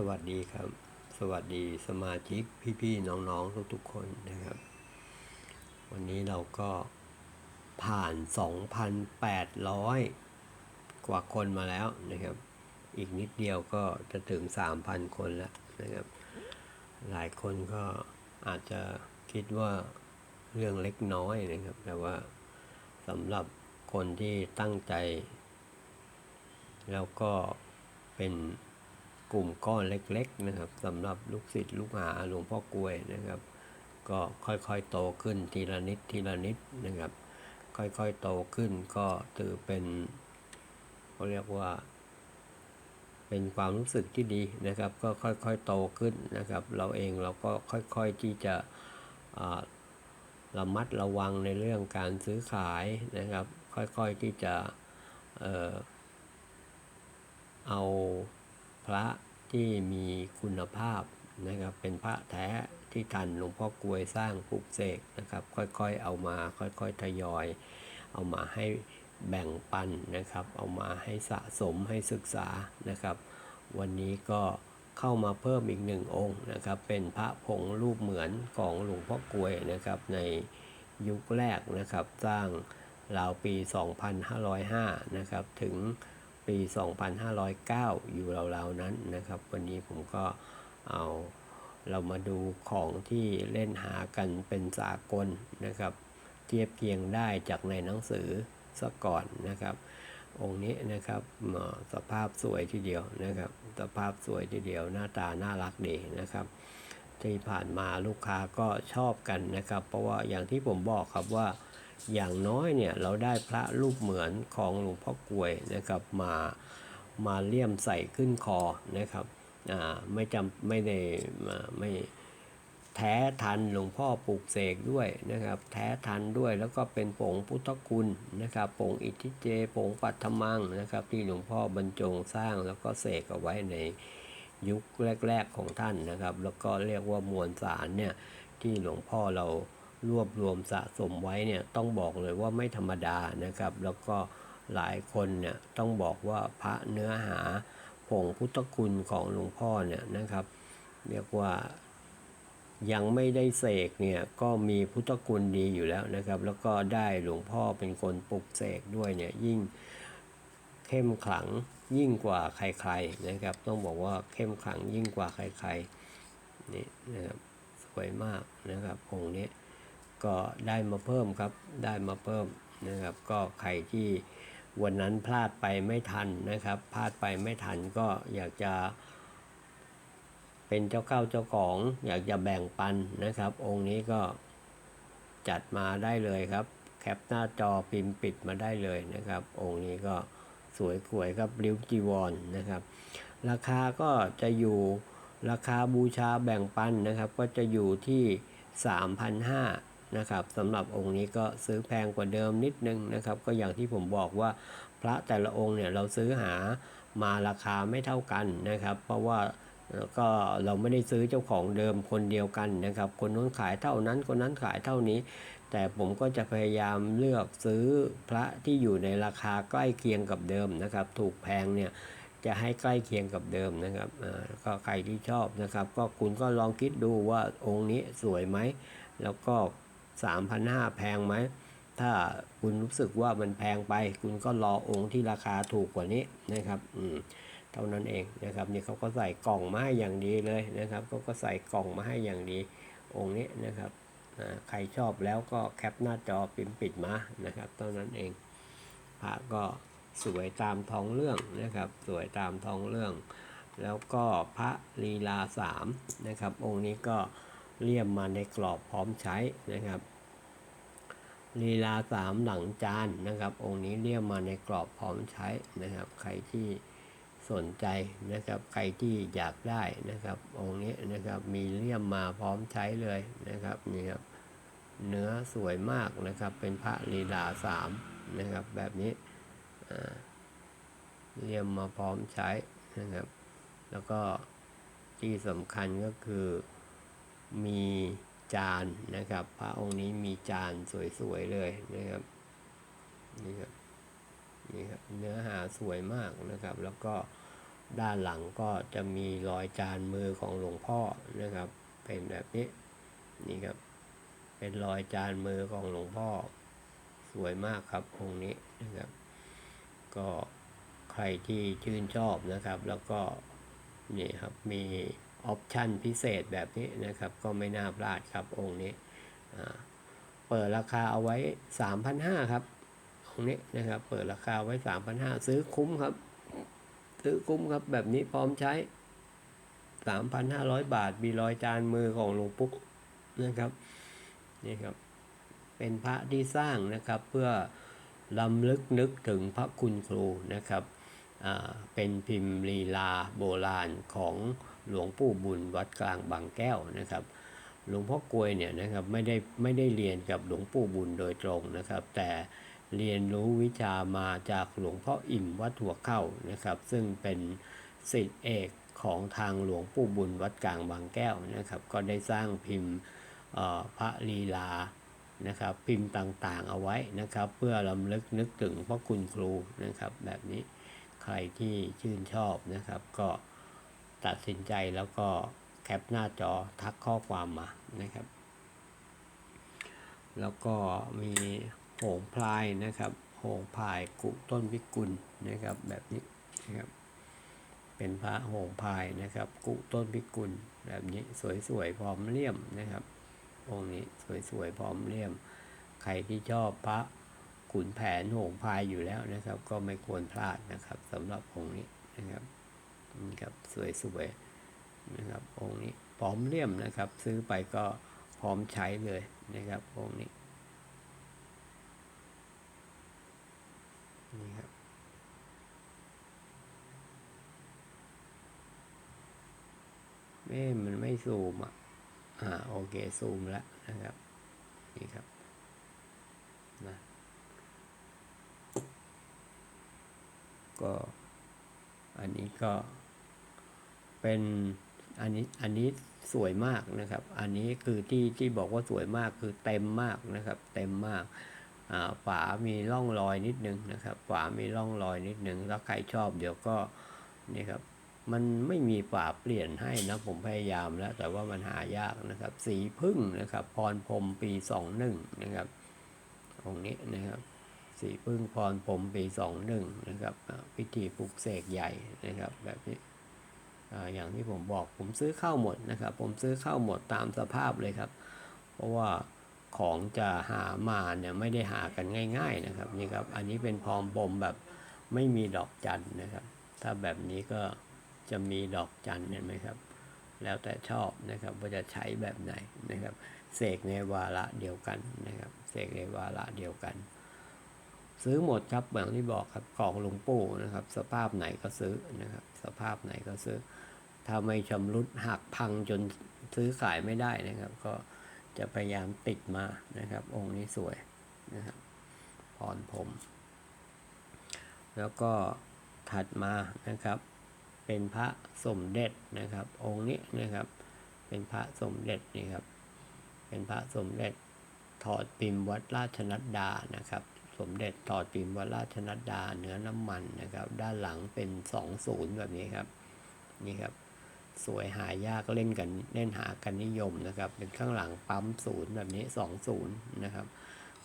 สวัสดีครับ สวัสดีสมาชิกพี่ๆน้องๆทุกๆคนนะครับ วันนี้เราก็ผ่าน 2,800 กว่าคนมาแล้วนะครับ อีกนิดเดียวก็จะถึง 3,000 คนแล้วนะครับ หลายคนก็อาจจะคิดว่าเรื่องเล็กน้อยนะครับ แต่ว่าสำหรับคนที่ตั้งใจ แล้วก็เป็น กลุ่มก้อนเล็กๆนะครับสำหรับลูกศิษย์ลูกหาหลวงพ่อกลวยนะครับ ก็ค่อยๆโตขึ้นทีละนิดทีละนิดนะครับ ค่อยๆโตขึ้นก็ถือเป็นเขาเรียกว่า เป็นความรู้สึกที่ดีนะครับ ก็ค่อยๆโตขึ้นนะครับ เราเองเราก็ค่อยๆที่จะระมัดระวังในเรื่องการซื้อขายนะครับ ค่อยๆที่จะเออเอาพระ ที่มีคุณภาพนะครับเป็นพระแท้ที่ทันหลวงพ่อกลวยสร้างปลูกเสกนะครับ ค่อยๆเอามาค่อยๆทยอย เอามาให้แบ่งปันนะครับ เอามาให้สะสมให้ศึกษานะครับ วันนี้ก็เข้ามาเพิ่มอีกหนึ่งองค์นะครับ เป็นพระผงรูปเหมือนของหลวงพ่อกลวยนะครับในยุคแรกนะครับสร้างราวปี 2505 นะครับ ถึง ปี 2509 อยู่ราวๆนั้นนะครับ วันนี้ผมก็เอาเรามาดูของที่เล่นหากันเป็นสากลนะครับ เทียบเคียงได้จากในหนังสือซะก่อนนะครับ องค์นี้นะครับสภาพสวยทีเดียวนะครับ สภาพสวยทีเดียวหน้าตาน่ารักดีนะครับ ที่ผ่านมาลูกค้าก็ชอบกันนะครับ เพราะว่าอย่างที่ผมบอกครับว่า อย่างน้อยเนี่ยเราได้พระรูปเหมือนของหลวงพ่อกวยนะครับมามาเลี่ยมใส่ขึ้นคอนะครับอ่าไม่จำไม่ได้ไม่แท้ทันหลวงพ่อปลูกเสกด้วยนะครับแท้ทันด้วยแล้วก็เป็นผงพุทธคุณนะครับผงอิทธิเจผงปัทมังนะครับที่หลวงพ่อบรรจงสร้างแล้วก็เสกเอาไว้ในยุคแรก ๆของท่านนะครับ แล้วก็เรียกว่ามวลสารเนี่ยที่หลวงพ่อเรา รวบรวมสะสมไว้เนี่ยต้องบอกเลยว่าไม่ธรรมดานะครับ แล้วก็หลายคนเนี่ยต้องบอกว่าพระเนื้อหาผงพุทธคุณของหลวงพ่อเนี่ยนะครับ เรียกว่ายังไม่ได้เสกเนี่ยก็มีพุทธคุณดีอยู่แล้วนะครับ แล้วก็ได้หลวงพ่อเป็นคนปลุกเสกด้วยเนี่ยยิ่งเข้มขลังยิ่งกว่าใครๆนะครับ ต้องบอกว่าเข้มขลังยิ่งกว่าใครๆนี่นะครับสวยมากนะครับองค์นี้ ก็ได้มาเพิ่มครับ ได้มาเพิ่มนะครับ ก็ใครที่วันนั้นพลาดไปไม่ทันนะครับ พลาดไปไม่ทันก็อยากจะเป็นเจ้าเข้าเจ้าของ อยากจะแบ่งปันนะครับ องค์นี้ก็จัดมาได้เลยครับ แคปหน้าจอพิมพ์ปิดมาได้เลยนะครับ องค์นี้ก็สวยสวยครับริ้วจีวรนนะครับ ราคาก็จะอยู่ราคาบูชาแบ่งปันนะครับ ก็จะอยู่ที่ 3,500 นะครับสำหรับองค์นี้ก็ซื้อแพงกว่าเดิมนิดนึงนะครับ ก็อย่างที่ผมบอกว่าพระแต่ละองค์เนี่ยเราซื้อหามาราคาไม่เท่ากันนะครับ เพราะว่าก็เราไม่ได้ซื้อเจ้าของเดิมคนเดียวกันนะครับ คนนู้นขายเท่านั้นคนนั้นขายเท่านี้ แต่ผมก็จะพยายามเลือกซื้อพระที่อยู่ในราคาใกล้เคียงกับเดิมนะครับ ถูกแพงเนี่ยจะให้ใกล้เคียงกับเดิมนะครับก็ใครที่ชอบนะครับ ก็คุณก็ลองคิดดูว่าองค์นี้สวยไหม แล้วก็ 3,500 แพงไหม ถ้าคุณรู้สึกว่ามันแพงไป คุณก็รอองค์ที่ราคาถูกกว่านี้นะครับอืมเท่านั้นเองนะครับนี่เขาก็ใส่กล่องมาให้อย่างดีเลยนะครับเขาก็ใส่กล่องมาให้อย่างดีองค์นี้นะครับใครชอบแล้วก็แคปหน้าจอพิมปิดมานะครับเท่านั้นเองพระก็สวยตามท้องเรื่องนะครับ สวยตามท้องเรื่อง แล้วก็พระลีลาสามนะครับ องค์นี้ก็ เลี่ยมมาในกรอบพร้อมใช้นะครับลีลาสามหลังจานนะครับ องค์นี้เลี่ยมมาในกรอบพร้อมใช้นะครับ ใครที่สนใจนะครับ ใครที่อยากได้นะครับ องค์นี้นะครับมีเลี่ยมมาพร้อมใช้เลยนะครับนี่ครับเนื้อสวยมากนะครับ เป็นพระลีลาสามนะครับ แบบนี้เลี่ยมมาพร้อมใช้นะครับ แล้วก็ที่สำคัญก็คือ มีจานนะครับ พระองค์นี้มีจานสวยๆเลยนะครับนี่ครับนี่ครับเนื้อหาสวยมากนะครับ แล้วก็ด้านหลังก็จะมีรอยจานมือของหลวงพ่อนะครับ เป็นแบบนี้นี่ครับ เป็นรอยจานมือของหลวงพ่อ สวยมากครับองค์นี้นะครับ ก็ใครที่ชื่นชอบนะครับ แล้วก็นี่ครับมี ออปชันพิเศษแบบนี้นะครับ ก็ไม่น่าพลาดครับองค์นี้เปิดราคาเอาไว้ 3,500ครับองค์นี้นะครับ เปิดราคาไว้ 3,500ซื้อคุ้มครับ ซื้อคุ้มครับแบบนี้พร้อมใช้ 3,500 บาทมีรอยจานมือของหลวงปุ๊กนะครับนี่ครับ เป็นพระที่สร้างนะครับเพื่อลำลึกนึกถึงพระคุณครูนะครับเป็นพิมพ์ลีลาโบราณของ หลวงปู่บุญวัดกลางบางแก้วนะครับ หลวงพ่อกลวยเนี่ยนะครับไม่ได้ไม่ได้เรียนกับหลวงปู่บุญโดยตรงนะครับ แต่เรียนรู้วิชามาจากหลวงพ่ออิ่มวัดหัวเข้านะครับ ซึ่งเป็นศิษย์เอกของทางหลวงปู่บุญวัดกลางบางแก้วนะครับ ก็ได้สร้างพิมพ์พระลีลานะครับ พิมพ์ต่างๆเอาไว้นะครับ เพื่อลำลึกนึกถึงพระคุณครูนะครับ แบบนี้ใครที่ชื่นชอบนะครับก็ ตัดสินใจแล้วก็แคปหน้าจอทักข้อความมานะครับ แล้วก็มีโหงพลายนะครับโหงพลายกุต้นวิกุลนะครับแบบนี้นะครับเป็นพระโหงพายนะครับ กุต้นวิกุลแบบนี้สวยๆพร้อมเลี่ยมนะครับ องค์นี้สวยๆพร้อมเลี่ยม ใครที่ชอบพระขุนแผนโหงพายอยู่แล้วนะครับ ก็ไม่ควรพลาดนะครับสำหรับองค์นี้นะครับ นี่ครับสวยๆนะครับองค์นี้พร้อมเลี่ยมนะครับ ซื้อไปก็พร้อมใช้เลยนะครับองค์นี้นี่ครับเอ๊มันไม่ซูมอะอ่าโอเคซูมแล้วนะครับนี่ครับนะก็อันนี้ก็ เป็นอันนี้อันนี้สวยมากนะครับ อันนี้คือที่ที่บอกว่าสวยมากคือเต็มมากนะครับ เต็มมากอ่าฝามีร่องรอยนิดนึงนะครับฝามีร่องรอยนิดนึงแล้วใครชอบเดี๋ยวก็นี่ครับมันไม่มีฝาเปลี่ยนให้นะผมพยายามแล้ว แต่ว่ามันหายากนะครับ สีพึ่งนะครับ พรพรมปีสองหนึ่งนะครับองนี้นะครับ สีพึ่งพรพรมปีสองหนึ่งนะครับพิธีปลุกเสกใหญ่นะครับแบบนี้ อย่างที่ผมบอกผมซื้อเข้าหมดนะครับ ผมซื้อเข้าหมดตามสภาพเลยครับ เพราะว่าของจะหามาเนี่ยไม่ได้หากันง่าย ๆนะครับนี่ครับอันนี้เป็นพรหมพรหมแบบไม่มีดอกจันนะครับ ถ้าแบบนี้ก็จะมีดอกจันเห็นไหมครับ แล้วแต่ชอบนะครับว่าจะใช้แบบไหนนะครับเสกในวาระเดียวกันนะครับเสกในวาระเดียวกัน ซื้อหมดครับอย่างที่บอกครับของหลวงปู่นะครับ สภาพไหนก็ซื้อนะครับ สภาพไหนก็ซื้อ ถ้าไม่ชำรุดหักพังจนซื้อขายไม่ได้นะครับ ก็จะพยายามติดมานะครับ องค์นี้สวยนะครับพรผม แล้วก็ถัดมานะครับ เป็นพระสมเด็จนะครับ องค์นี้นะครับ เป็นพระสมเด็จนี่ครับ เป็นพระสมเด็จถอดพิมวัดราชนัดดานะครับ สมเด็จถอดพิมวัดราชนัดดาเนื้อน้ำมันนะครับ ด้านหลังเป็นสองศูนย์แบบนี้ครับ นี่ครับ สวยหายากเล่นกันเล่นหากันนิยมนะครับ เป็นข้างหลังปั๊มศูนย์แบบนี้สองศูนย์นะครับ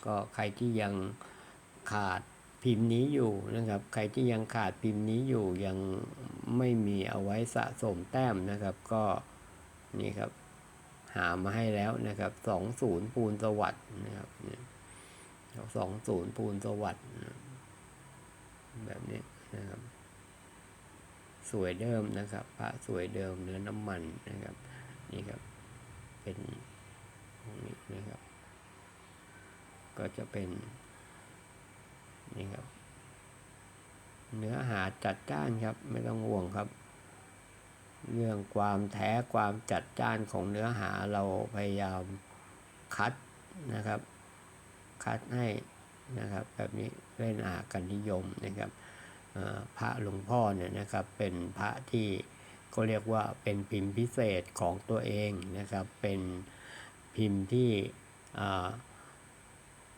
ก็ใครที่ยังขาดพิมพ์นี้อยู่นะครับ ใครที่ยังขาดพิมพ์นี้อยู่ยังไม่มีเอาไว้สะสมแต้มนะครับ ก็นี่ครับหามาให้แล้วนะครับสองศูนย์ปูนสวัสด์นะครับสองศูนย์ปูนสวัสด์แบบนี้นะครับ สวยเดิมนะครับ พระสวยเดิมเนื้อน้ำมันนะครับ นี่ครับ เป็นตรงนี้นะครับ ก็จะเป็น นี่ครับ เนื้อหาจัดจ้านครับ ไม่ต้องห่วงครับ เรื่องความแท้ความจัดจ้านของเนื้อหาเราพยายามคัดนะครับ คัดให้นะครับ แบบนี้เล่นอากันนิยมนะครับ พระหลวงพ่อเนี่ยนะครับเป็นพระที่ก็เรียกว่าเป็นพิมพ์พิเศษของตัวเองนะครับ เป็นพิมพ์ที่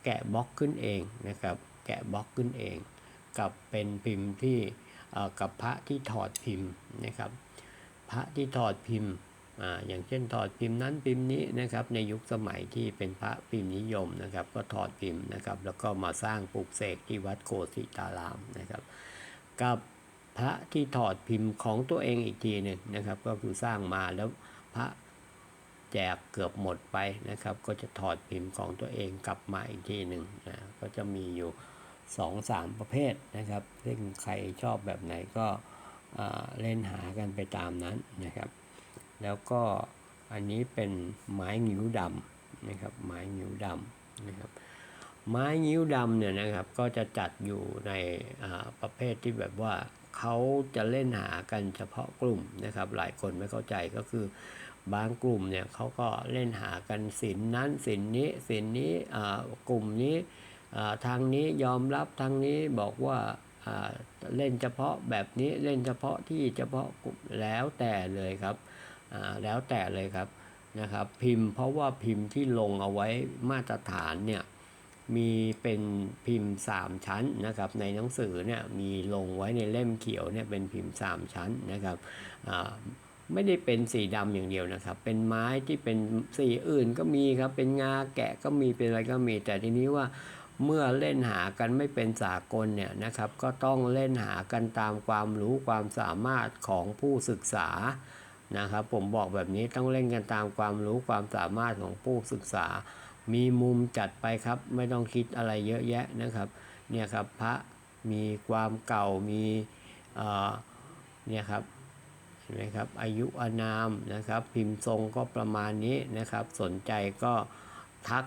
แกะบล็อกขึ้นเองนะครับ แกะบล็อกขึ้นเอง กับเป็นพิมพ์ที่กับพระที่ถอดพิมพ์นะครับ พระที่ถอดพิมพ์ออย่างเช่นถอดพิมพ์นั้นพิมพ์นี้นะครับ ในยุคสมัยที่เป็นพระพิมพ์นิยมนะครับ ก็ถอดพิมพ์นะครับ แล้วก็มาสร้างปลูกเสกที่วัดโกสิตารามนะครับ กับพระที่ถอดพิมพ์ของตัวเองอีกทีหนึ่งนะครับ ก็คือสร้างมาแล้วพระแจกเกือบหมดไปนะครับ ก็จะถอดพิมพ์ของตัวเองกลับมาอีกทีหนึ่งนะก็จะมีอยู่สองสามประเภทนะครับซึ่งใครชอบแบบไหนก็เล่นหากันไปตามนั้นนะครับ แล้วก็อันนี้เป็นไม้งิ้วดำนะครับไม้งิ้วดำนะครับ ไม้งิ้วดำเนี่ยนะครับก็จะจัดอยู่ในประเภทที่แบบว่าเขาจะเล่นหากันเฉพาะกลุ่มนะครับ หลายคนไม่เข้าใจก็คือบางกลุ่มเนี่ยเขาก็เล่นหากันสินนั้นสินนี้สินนี้กลุ่มนี้ทางนี้ยอมรับทางนี้บอกว่าเล่นเฉพาะแบบนี้เล่นเฉพาะที่เฉพาะกลุ่มแล้วแต่เลยครับแล้วแต่เลยครับนะครับ พิมพ์เพราะว่าพิมพ์ที่ลงเอาไว้มาตรฐานเนี่ย มีเป็นพิมพ์ 3 ชั้นนะครับ ในหนังสือเนี่ยมีลงไว้ในเล่มเขียวเนี่ยเป็นพิมพ์ 3 ชั้นนะครับไม่ได้เป็นสีดำอย่างเดียวนะครับ เป็นไม้ที่เป็นสีอื่นก็มีครับ เป็นงาแกะก็มี เป็นอะไรก็มี แต่ทีนี้ว่าเมื่อเล่นหากันไม่เป็นสากลเนี่ยนะครับ ก็ต้องเล่นหากันตามความรู้ความสามารถของผู้ศึกษานะครับ ผมบอกแบบนี้ต้องเล่นกันตามความรู้ความสามารถของผู้ศึกษา มีมุมจัดไปครับ ไม่ต้องคิดอะไรเยอะแยะนะครับ เนี่ยครับพระมีความเก่ามีเนี่ยครับเห็นไหมครับอายุอานามนะครับ พิมพ์ทรงก็ประมาณนี้นะครับ สนใจก็ทัก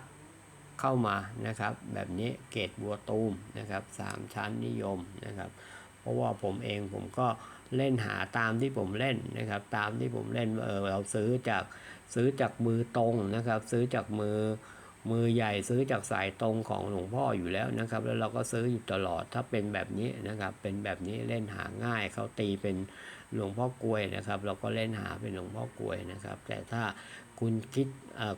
เข้ามานะครับ แบบนี้เกรดบัวตูมนะครับสามชั้นนิยมนะครับ เพราะว่าผมเองผมก็เล่นหาตามที่ผมเล่นนะครับ ตามที่ผมเล่นเออเราซื้อจากซื้อจากมือตรงนะครับ ซื้อจากมือ มือใหญ่ซื้อจากสายตรงของหลวงพ่ออยู่แล้วนะครับ แล้วเราก็ซื้ออยู่ตลอดถ้าเป็นแบบนี้นะครับ เป็นแบบนี้เล่นหาง่ายเขาตีเป็นหลวงพ่อกลวยนะครับ เราก็เล่นหาเป็นหลวงพ่อกลวยนะครับ แต่ถ้าคุณคิด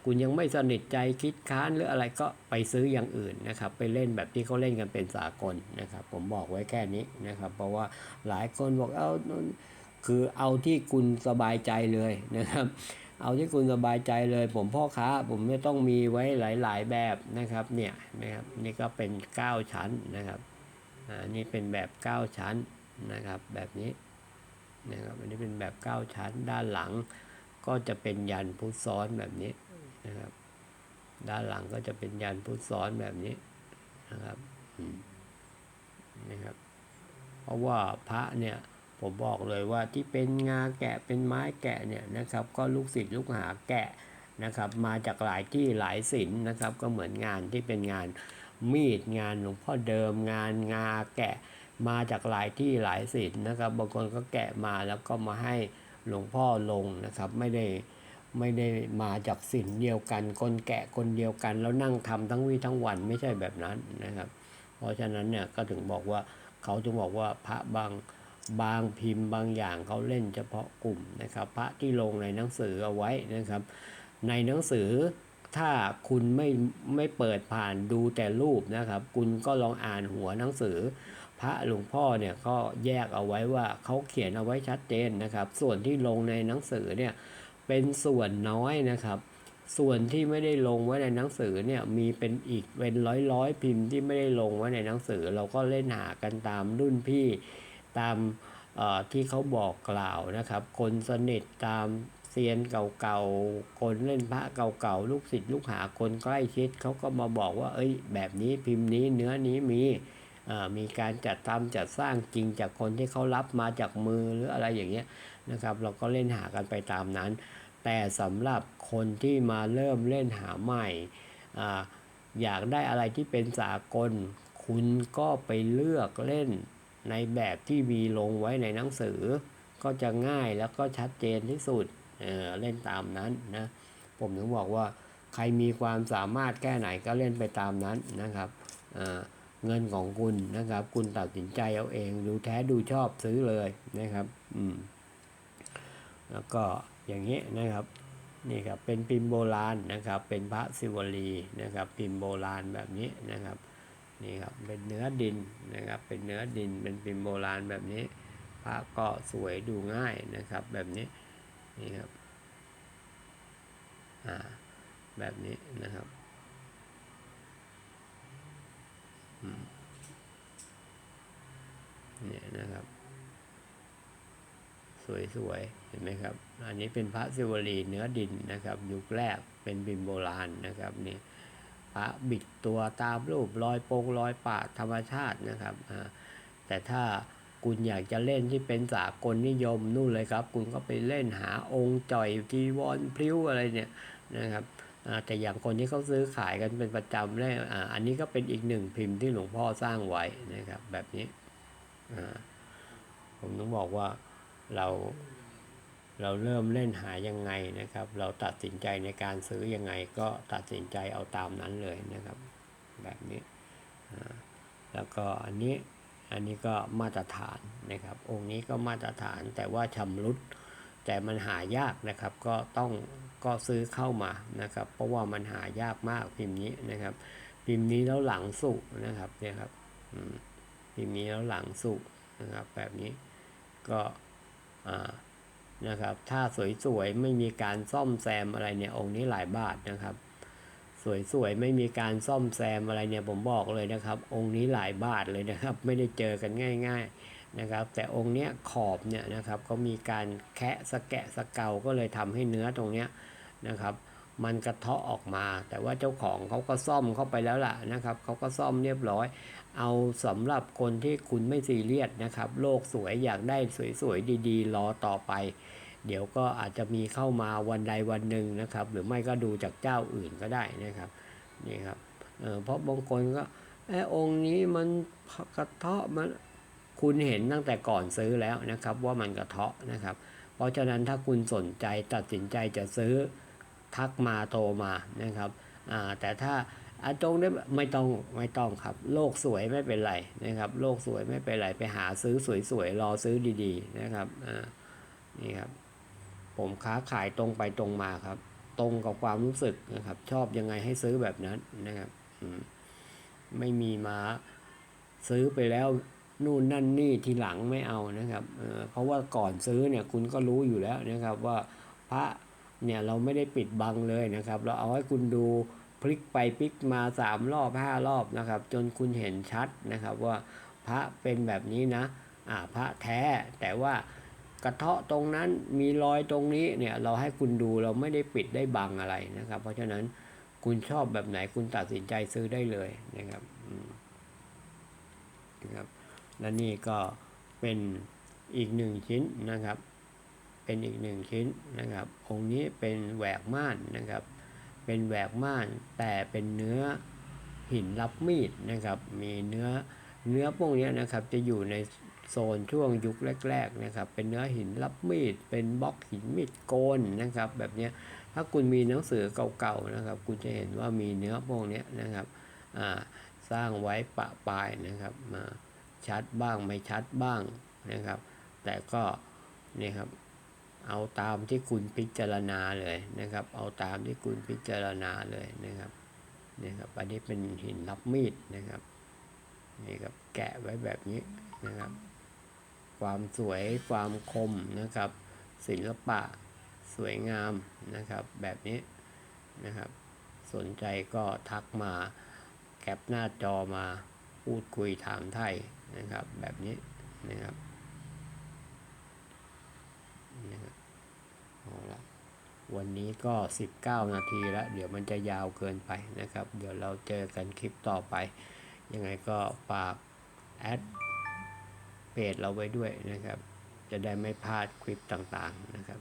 คุณยังไม่สนิทใจคิดค้านหรืออะไรก็ไปซื้ออย่างอื่นนะครับ ไปเล่นแบบที่เขาเล่นกันเป็นสากลนะครับ ผมบอกไว้แค่นี้นะครับ เพราะว่าหลายคนบอกเอาคือเอาที่คุณสบายใจเลยนะครับ เอาที่คุณสบายใจเลย ผมพ่อค้าผมไม่ต้องมีไว้หลาย ๆ แบบนะครับ เนี่ยนะครับนี่ก็เป็น 9 ชั้นนะครับอ่านี่เป็นแบบ 9 ชั้นนะครับ แบบนี้นะครับอันนี้เป็นแบบ 9 ชั้นด้านหลัง ก็จะเป็นยันพุทซ้อนแบบนี้นะครับ ด้านหลังก็จะเป็นยันพุทซ้อนแบบนี้นะครับนะครับ เพราะว่าพระเนี่ย ผมบอกเลยว่าที่เป็นงาแกะเป็นไม้แกะเนี่ยนะครับ ก็ลูกศิษย์ลูกหาแกะนะครับ มาจากหลายที่หลายศิลป์นะครับ ก็เหมือนงานที่เป็นงานมีดงานหลวงพ่อเดิมงานงาแกะมาจากหลายที่หลายศิลป์นะครับบางคนก็แกะมาแล้วก็มาให้หลวงพ่อลงนะครับ ไม่ได้ไม่ได้มาจากศิลป์เดียวกัน คนแกะคนเดียวกัน แล้วนั่งทำทั้งวี่ทั้งวันไม่ใช่แบบนั้นนะครับ เพราะฉะนั้นเนี่ยก็ถึงบอกว่าเขาจึงบอกว่าพระบาง บางพิมพ์บางอย่างเขาเล่นเฉพาะกลุ่มนะครับ พระที่ลงในหนังสือเอาไว้นะครับ ในหนังสือถ้าคุณไม่ไม่เปิดผ่านดูแต่รูปนะครับ คุณก็ลองอ่านหัวหนังสือ พระหลวงพ่อเนี่ยก็แยกเอาไว้ว่าเขาเขียนเอาไว้ชัดเจนนะครับ ส่วนที่ลงในหนังสือเนี่ยเป็นส่วนน้อยนะครับ ส่วนที่ไม่ได้ลงไว้ในหนังสือเนี่ยมีเป็นอีกเป็นร้อยร้อยๆพิมพ์ที่ไม่ได้ลงไว้ในหนังสือ เราก็เล่นหากันตามรุ่นพี่ ตามที่เขาบอกกล่าวนะครับ คนสนิทตามเซียนเก่าๆ คนเล่นพระเก่าๆ ลูกศิษย์ลูกหาคนใกล้ชิดเขาก็มาบอกว่า เอ้ย แบบนี้พิมพ์นี้เนื้อนี้มีมีการจัดทำจัดสร้างจริงจากคนที่เขารับมาจากมือหรืออะไรอย่างเงี้ยนะครับ เราก็เล่นหากันไปตามนั้น แต่สำหรับคนที่มาเริ่มเล่นหาใหม่ออยากได้อะไรที่เป็นสากล คุณก็ไปเลือกเล่น ในแบบที่มีลงไว้ในหนังสือ ก็จะง่ายแล้วก็ชัดเจนที่สุดเเล่นตามนั้นนะผมถึงบอกว่าใครมีความสามารถแค่ไหนก็เล่นไปตามนั้นนะครับเงินของคุณนะครับ คุณตัดสินใจเอาเองดูแท้ดูชอบซื้อเลยนะครับ อืม แล้วก็อย่างนี้นะครับ นี่ครับเป็นพิมพ์โบราณนะครับ เป็นพระศิวลีนะครับ พิมพ์โบราณแบบนี้นะครับ นี่ครับเป็นเนื้อดินนะครับเป็นเนื้อดินเป็นพิมโบราณแบบนี้พระก็สวยดูง่ายนะครับแบบนี้นี่ครับอ่าแบบนี้นะครับเนี่ยนะครับ สวยๆเห็นไหมครับ อันนี้เป็นพระศิวลีเนื้อดินนะครับ ยุคแรกเป็นบินโบราณนะครับนี่ พระบิดตัวตามรูปรอยโปงรอยปะธรรมชาตินะครับอ่าแต่ถ้าคุณอยากจะเล่นที่เป็นสากลนิยมนู่นเลยครับ คุณก็ไปเล่นหาองค์จ่อยจีวรพลิ้วอะไรเนี่ยนะครับอ่าแต่อย่างคนที่เขาซื้อขายกันเป็นประจำเลยอ่าอันนี้ก็เป็นอีกหนึ่งพิมพ์ที่หลวงพ่อสร้างไว้นะครับ แบบนี้อ่าผมต้องบอกว่าเรา เราเริ่มเล่นหายังไงนะครับ เราตัดสินใจในการซื้อยังไงก็ตัดสินใจเอาตามนั้นเลยนะครับ แบบนี้แล้วก็อันนี้อันนี้ก็มาตรฐานนะครับ องค์นี้ก็มาตรฐานแต่ว่าชำรุด แต่มันหายากนะครับ ก็ต้องก็ซื้อเข้ามานะครับ เพราะว่ามันหายากมากพิมพ์นี้นะครับ พิมพ์นี้แล้วหลังสุนะครับเนี่ยครับพิมพ์นี้แล้วหลังสุนะครับ แบบนี้ก็อ่า นะครับ ถ้าสวยๆไม่มีการซ่อมแซมอะไรเนี่ยองค์นี้หลายบาทนะครับ สวยๆไม่มีการซ่อมแซมอะไรเนี่ยผมบอกเลยนะครับ องค์นี้หลายบาทเลยนะครับ ไม่ได้เจอกันง่าย ๆนะครับ แต่องค์เนี้ยขอบเนี่ยนะครับก็มีการแคะสะแกะสะเกาก็เลยทำให้เนื้อตรงเนี้ยนะครับมันกระเทาะออกมา แต่ว่าเจ้าของเขาก็ซ่อมเข้าไปแล้วล่ะนะครับเขาก็ซ่อมเรียบร้อย เอาสำหรับคนที่คุณไม่ซีเรียสนะครับ โลกสวยอยากได้สวยๆดีๆ รอต่อไป เดี๋ยวก็อาจจะมีเข้ามาวันใดวันหนึ่งนะครับ หรือไม่ก็ดูจากเจ้าอื่นก็ได้นะครับนี่ครับเเพราะบางคนก็ไอ้องค์นี้มันกระเทาะมันคุณเห็นตั้งแต่ก่อนซื้อแล้วนะครับ ว่ามันกระเทาะนะครับ เพราะฉะนั้นถ้าคุณสนใจตัดสินใจจะซื้อทักมาโทรมานะครับแต่ถ้าอาตรงนี้ไม่ต้องไม่ต้องครับ โลกสวยไม่เป็นไรนะครับ โลกสวยไม่เป็นไรไปหาซื้อสวยๆรอซื้อดีๆนะครับนี่ครับ ผมค้าขายตรงไปตรงมาครับ ตรงกับความรู้สึกนะครับ ชอบยังไงให้ซื้อแบบนั้นนะครับไม่มีมาซื้อไปแล้วนู่นนั่นนี่ทีหลังไม่เอานะครับเออเพราะว่าก่อนซื้อเนี่ยคุณก็รู้อยู่แล้วนะครับว่าพระเนี่ยเราไม่ได้ปิดบังเลยนะครับ เราเอาให้คุณดูพลิกไปพลิกมาสามรอบห้ารอบนะครับ จนคุณเห็นชัดนะครับว่าพระเป็นแบบนี้นะอ่าพระแท้แต่ว่า กระเทาะตรงนั้นมีรอยตรงนี้เนี่ยเราให้คุณดูเราไม่ได้ปิดได้บังอะไรนะครับ เพราะฉะนั้นคุณชอบแบบไหนคุณตัดสินใจซื้อได้เลยนะครับนะครับและนี่ก็เป็นอีกหนึ่งชิ้นนะครับ เป็นอีกหนึ่งชิ้นนะครับ องค์นี้เป็นแหวกม่านนะครับ เป็นแหวกม่านแต่เป็นเนื้อหินรับมีดนะครับ มีเนื้อเนื้อพวกนี้นะครับจะอยู่ใน โซนช่วงยุคแรกๆนะครับเป็นเนื้อหินรับมีด เป็นบล็อกหินมีดโกนนะครับแบบนี้ถ้าคุณมีหนังสือเก่าๆนะครับ คุณจะเห็นว่ามีเนื้อพวกนี้นะครับสร้างไว้ปะปลายนะครับมาชัดบ้างไม่ชัดบ้างนะครับ แต่ก็นี่ครับเอาตามที่คุณพิจารณาเลยนะครับ เอาตามที่คุณพิจารณาเลยนะครับนี่ครับอันนี้เป็นหินรับมีดนะครับนี่ครับแกะไว้แบบนี้นะครับ ความสวยความคมนะครับ ศิลปะสวยงามนะครับ แบบนี้นะครับ สนใจก็ทักมาแคปหน้าจอมาพูดคุยถามไทยนะครับ แบบนี้นะครับนะครับเอาละวันนี้ก็ 19 นาทีแล้ว เดี๋ยวมันจะยาวเกินไปนะครับ เดี๋ยวเราเจอกันคลิปต่อไป ยังไงก็ฝากแอด เพจเราไว้ด้วยนะครับ จะได้ไม่พลาดคลิปต่างๆนะครับ